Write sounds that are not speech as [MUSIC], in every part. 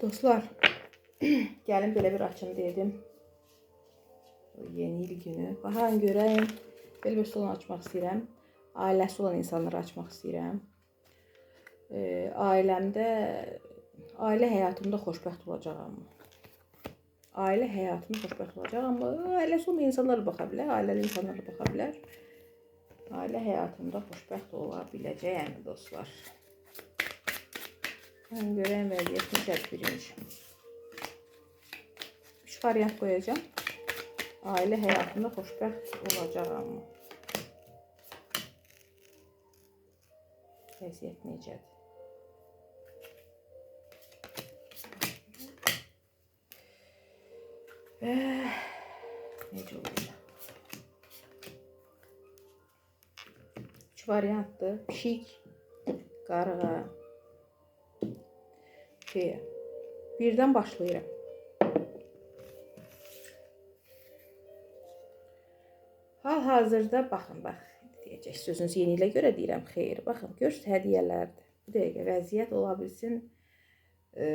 Dostlar, [CLEARS THROAT] gəlin belə bir açım dedim. Yeni il günü. Baxın görəyim. Belə bir salon açmaq istəyirəm. Ailəsi olan insanları açmaq istəyirəm. E, ailəmdə, ailə həyatımda xoşbəxt olacağam. Ailə həyatımda xoşbəxt olacağam. Ailəsi olmayan insanlar baxa bilər, ailəli insanlar baxa bilər. Ailə həyatımda xoşbəxt ola biləcəyəm dostlar. Ben göreyim vəziyyət necədir birinci. Üç variant koyacağım. Aile hayatında xoşbəxt olacağam. Vəziyyət necədir? Eh, necə olacaq? Üç variantdır. Pişik, qarğa, şeye. Birden başlayıram. Hal-hazırda baxın, bax, deyəcək sözünüz yeni ilə görə deyirəm, xeyr. Baxın, görürsüz hədiyyələrdir. Bu dəqiqə vəziyyət ola bilsin e,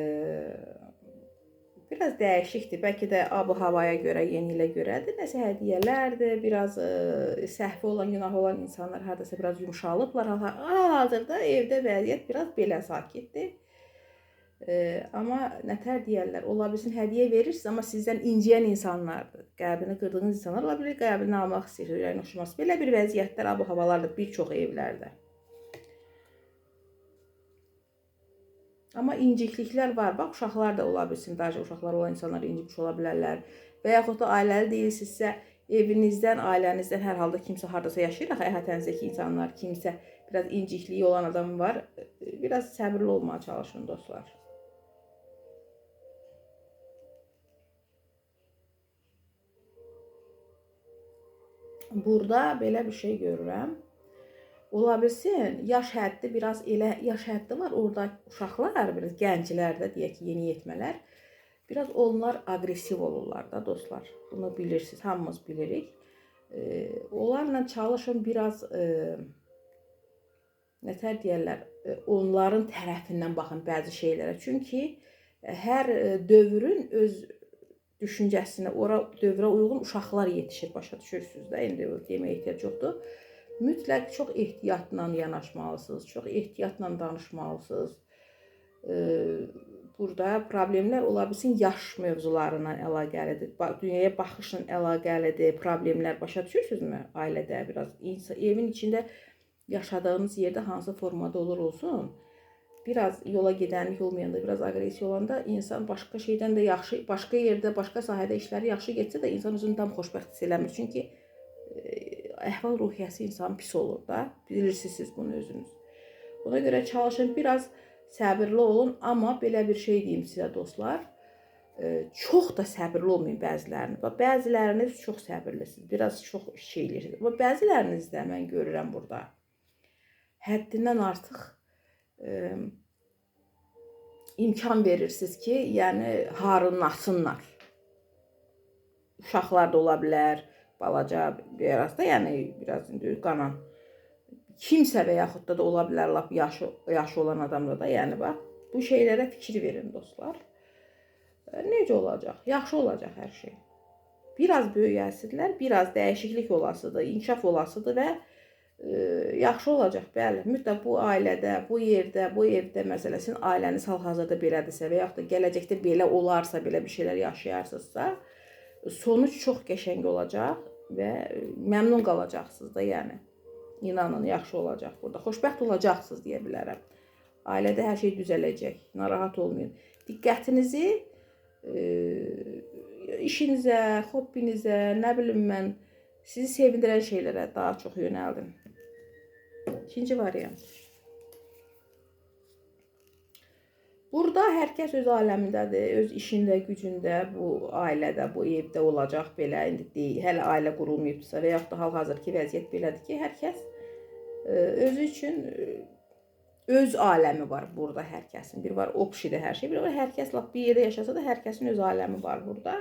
biraz dəyişikdir. Bəlkə də ab-havaya görə, yeni ilə görədir. Nəsə hədiyyələrdir, biraz e, səhvi olan, günahı olan insanlar hardasa biraz yumşalıblar. Hal-hazırda evdə vəziyyət biraz belə sakitdir. Ee, amma nətər deyərlər, ola bilsin hədiyyə verirsiniz, amma sizdən inciyən insanlardır. Qəlbini qırdığınız insanlar ola bilər, qəlbini almaq istəyir, ürəyini oxşaması. Belə bir vəziyyətlər, bu havalarda bir çox evlərdə. Amma incikliklər var. Bax, uşaqlar da ola bilsin, daha uşaqlar olan insanlar incikmiş ola bilərlər. Və yaxud da ailəli deyilsinizsə, evinizdən, ailənizdən hər halda kimsə hardasa yaşayır, axı əhatənizdəki insanlar, kimsə biraz incikliyi olan adam var. Biraz səbirli olmağa çalışın dostlar. Burada belə bir şey görürəm. Ola bilsin, yaş həddi biraz elə yaş həddi var. Orada uşaqlar, biraz gənclərdə deyək ki, yeniyetmələr biraz onlar aqressiv olurlar da dostlar. Bunu bilirsiniz, hamımız bilirik. E, onlarla çalışın biraz e, nətər deyərlər, e, onların tərəfindən baxın bəzi şeylərə. Çünki hər dövrün öz düşüncəsinə, ora dövrə uyğun uşaqlar yetişir, başa düşürsüz də, indi deməyə ehtiyac yoxdur. Mütləq çox ehtiyatla yanaşmalısınız, çox ehtiyatla danışmalısınız. Burada problemlər ola bilsin yaş mövzularına əlaqəlidir, dünyaya baxışla əlaqəlidir, problemlər başa düşürsünüzmü? Ailədə biraz insan, evin içində yaşadığınız yerdə hansı formada olur olsun, biraz yola gedənlik olmayanda, biraz aqressiya olanda insan başqa şeydən də yaxşı, başqa yerdə, başqa sahədə işləri yaxşı getsə də insan özünü tam xoşbəxt hiss eləmir. Çünki e, əhval ruhiyyəsi insan pis olur da. Bilirsiniz siz bunu özünüz. Ona görə çalışın biraz səbirli olun, amma belə bir şey deyim sizə dostlar. E, çox da səbirli olmayın bəziləriniz. Bax bəziləriniz çox səbirlisiniz. Biraz çox şey eləyirsiniz. Amma bəziləriniz də mən görürəm burada. Həddindən artıq imkan verirsiniz ki, yəni harınlasınlar. Uşaqlar da ola bilər, balaca biraz da, yəni biraz indi qanan. Kimsə və yaxud da, da ola bilər lap yaşı yaşı olan adamda da, yəni bax, bu şeylərə fikir verin dostlar. Necə olacaq? Yaxşı olacaq hər şey. Biraz böyüyəsidilər, biraz dəyişiklik olasıdır, inkişaf olasıdır və yaxşı olacaq, bəli. Mütləq bu ailədə, bu yerdə, bu evdə məsələn sizin ailəniz hal-hazırda belədirsə və yaxud da gələcəkdə belə olarsa, belə bir şeylər yaşayarsınızsa, sonuç çox qəşəng olacaq və məmnun qalacaqsınız da, yəni. İnanın, yaxşı olacaq burada. Xoşbəxt olacaqsınız deyə bilərəm. Ailədə hər şey düzələcək. Narahat olmayın. Diqqətinizi e, işinizə, hobbinizə, nə bilim mən, sizi sevindirən şeylərə daha çox yönəldin. İkinci variant. Burada hər kəs öz aləmindədir, öz işində, gücündə, bu ailədə, bu evdə olacaq belə indi deyil, hələ ailə qurulmayıbsa və yaxud da hal-hazırki vəziyyət belədir ki, hər kəs e, özü üçün e, öz aləmi var burada hər kəsin. Bir var obşidə hər şey, bir var hər kəs lap bir yerdə yaşasa da hər kəsin öz aləmi var burada.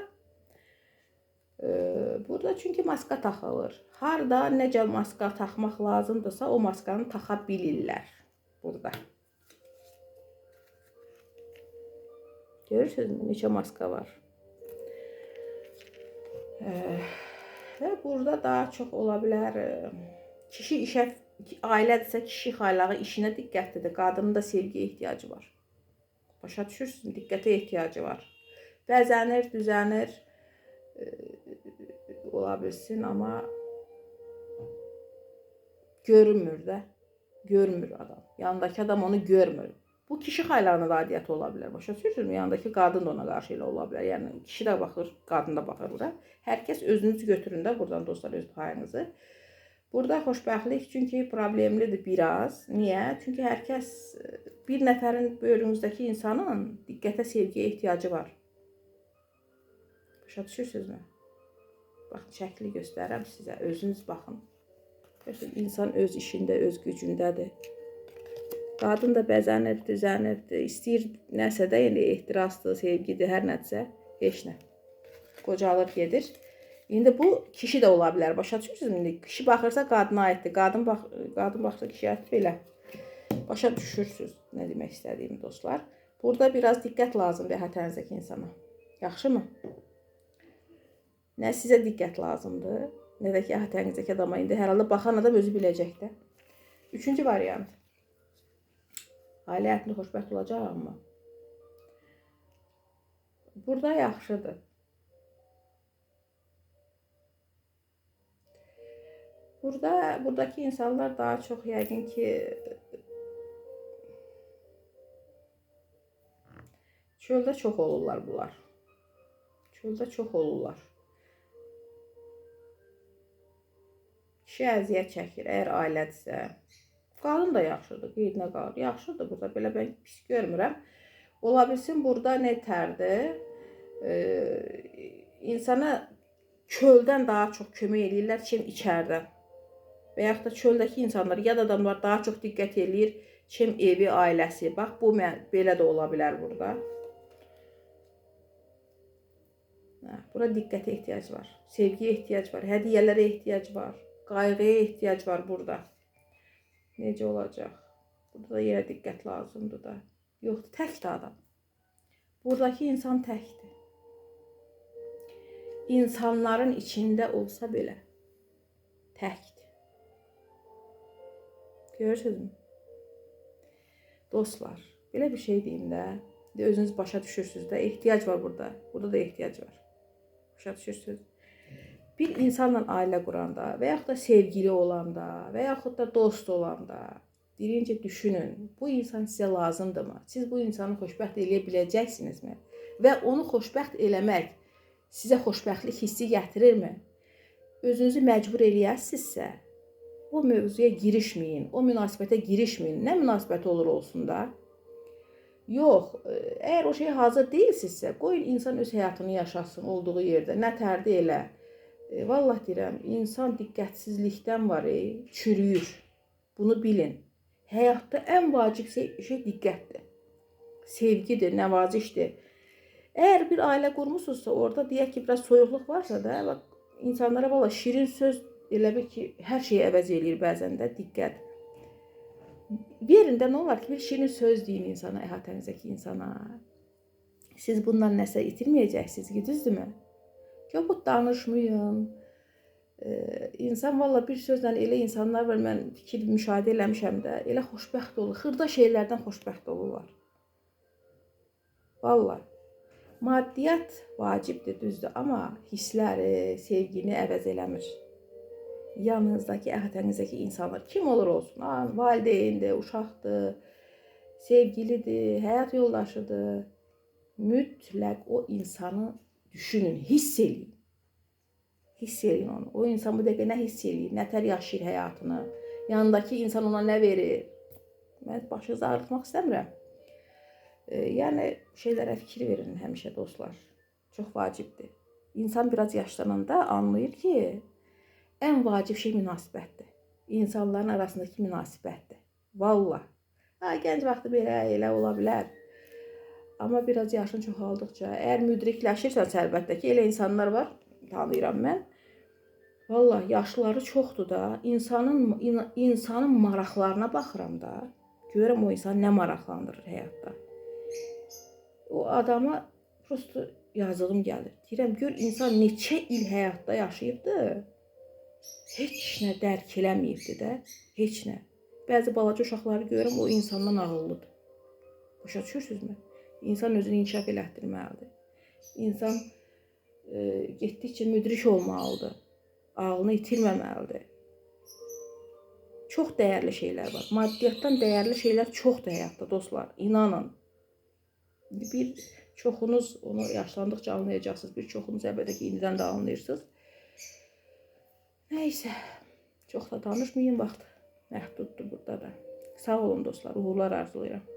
Burada çünki maska taxılır. Harda necə maska taxmaq lazımdırsa o maskanı taxa bilirlər burada. Görürsünüzmü? Neçə maska var. Ee, və burada daha çox ola bilər e, kişi işə ailədirsə kişi xaylağı işinə diqqətlidir. Qadının da sevgiyə ehtiyacı var. Başa düşürsünüz? Diqqətə ehtiyacı var. Bəzənir, düzənir ola bilsin, amma görünmür də. Görmür adam. Yanındakı adam onu görmür. Bu kişi xaylağına da adiyyəti ola bilər. Başa düşürsünüzmü? Yanındakı qadın da ona qarşı elə ola bilər. Yəni kişi də baxır, qadın da baxır da. Hər kəs özünüz götürün də buradan dostlar öz payınızı. Burada xoşbəxtlik çünki problemlidir biraz. Niyə? Çünki hər kəs bir nəfərin böyrünüzdəki insanın diqqətə, sevgiyə ehtiyacı var. Başa düşürsünüzmü? Baxın, şəkli göstərirəm sizə. Özünüz baxın. Görürsünüz, insan öz işində, öz gücündədir. Qadın da bəzənir, düzənir, istəyir nəsə də indi ehtirasdır, sevgidir, hər nədirsə, heç nə. Qocalır gedir. İndi bu kişi də ola bilər. Başa düşürsünüz? İndi kişi baxırsa qadına aiddir. Qadın bax qadın baxsa kişiyə aiddir belə. Başa düşürsüz nə demək istədiyimi dostlar. Burada biraz diqqət lazımdır hətənizdəki insana. Yaxşımı? Nə sizə diqqət lazımdır, nə də ki hətənizdəki adama indi hər halda baxan adam özü biləcək də. Üçüncü variant. Ailə həyatında xoşbəxt olacaq amma. Burada yaxşıdır. Burada buradakı insanlar daha çox yəqin ki çöldə çox olurlar bunlar. Çöldə çox olurlar. Kişi əziyyət çəkir, əgər ailədirsə. Qadın da yaxşıdır, qeydinə qalır. Yaxşıdır burada, belə mən pis görmürəm. Ola bilsin burada nə tərdir? Ee, insana çöldən daha çox kömək eləyirlər ki, içərdən. Və yaxud da çöldəki insanlar, yad adamlar daha çox diqqət eləyir, kim evi, ailəsi. Bax, bu mən belə də ola bilər burada. Hə, bura diqqətə ehtiyac var. Sevgiyə ehtiyac var, hədiyyələrə ehtiyac var, qayğıya ehtiyac var burada. Necə olacaq? Burada da yerə diqqət lazımdır da. Yoxdur, təkdir adam. Buradakı insan təkdir. İnsanların içində olsa belə təkdir. Görürsünüzmü? Dostlar, belə bir şey deyim də. Özünüz başa düşürsünüz də. Ehtiyac var burada. Burada da ehtiyac var. Başa düşürsünüz? Bir insanla ailə quranda və yaxud da sevgili olanda və yaxud da dost olanda birinci düşünün. Bu insan sizə lazımdırmı? Siz bu insanı xoşbəxt eləyə biləcəksinizmi? Və onu xoşbəxt eləmək sizə xoşbəxtlik hissi gətirirmi? Özünüzü məcbur eləyərsinizsə, o mövzuya girişməyin, o münasibətə girişməyin. Nə münasibət olur olsun da. Yox, əgər o şey hazır deyilsinizsə, qoyun insan öz həyatını yaşasın olduğu yerdə. Nə tərdi elə. E, vallah deyirəm, insan diqqətsizlikdən var, e, çürüyür. Bunu bilin. Həyatda ən vacib şey, şey diqqətdir. Sevgidir, nəvazişdir. Əgər bir ailə qurmusunuzsa, orada deyək ki, biraz soyuqluq varsa da, bax, insanlara valla şirin söz elə bil ki, hər şeyi əvəz eləyir bəzən də diqqət. Birində nə olar ki, bir şirin söz deyin insana, əhatənizdəki insana. Siz bundan nəsə itirməyəcəksiniz ki, düzdürmü? Yoxud danışmayın. Ee, insan valla bir sözlə elə insanlar var, mən fikir müşahidə eləmişəm də, elə xoşbəxt olur. Xırda şeylərdən xoşbəxt olurlar. Valla. Maddiyyat vacibdir, düzdür, amma hissləri, sevgini əvəz eləmir yanınızdakı, əhatənizdəki insanlar kim olur olsun, ha, valideyndir, uşaqdır, sevgilidir, həyat yoldaşıdır. Mütləq o insanı düşünün, hiss eləyin. Hiss eləyin onu. O insan bu dəqiqə nə hiss eləyir, nətər yaşayır həyatını, yanındakı insan ona nə verir. Mən başınızı ağrıtmaq istəmirəm. E, yəni şeylərə fikir verin həmişə dostlar. Çox vacibdir. İnsan biraz yaşlananda anlayır ki, ən vacib şey münasibətdir. İnsanların arasındakı münasibətdir. Vallah. Ha, gənc vaxtı belə elə ola bilər. Amma biraz yaşın çoxaldıqca, əgər müdrikləşirsən əlbəttə ki, elə insanlar var, tanıyıram mən. Vallah yaşları çoxdur da, insanın in, insanın maraqlarına baxıram da. Görürəm o insan nə maraqlandırır həyatda. O adama prosto yazığım gəlir. Deyirəm, gör insan neçə il həyatda yaşayıbdı. Heç nə dərk eləməyibdi də, heç nə. Bəzi balaca uşaqları görürəm, o insandan ağıllıdır. Başa düşürsünüzmü? İnsan özünü inkişaf elətdirməlidir. İnsan e, getdikcə müdrik olmalıdır. Ağlını itirməməlidir. Çox dəyərli şeylər var. Maddiyyatdan dəyərli şeylər çoxdur həyatda dostlar. İnanın. Bir çoxunuz onu yaşlandıqca anlayacaqsınız. Bir çoxunuz əlbəttə ki, indidən də anlayırsınız. Nəysə, çox da danışmayın vaxt. Məhduddur burada da. Sağ olun dostlar, uğurlar arzulayıram.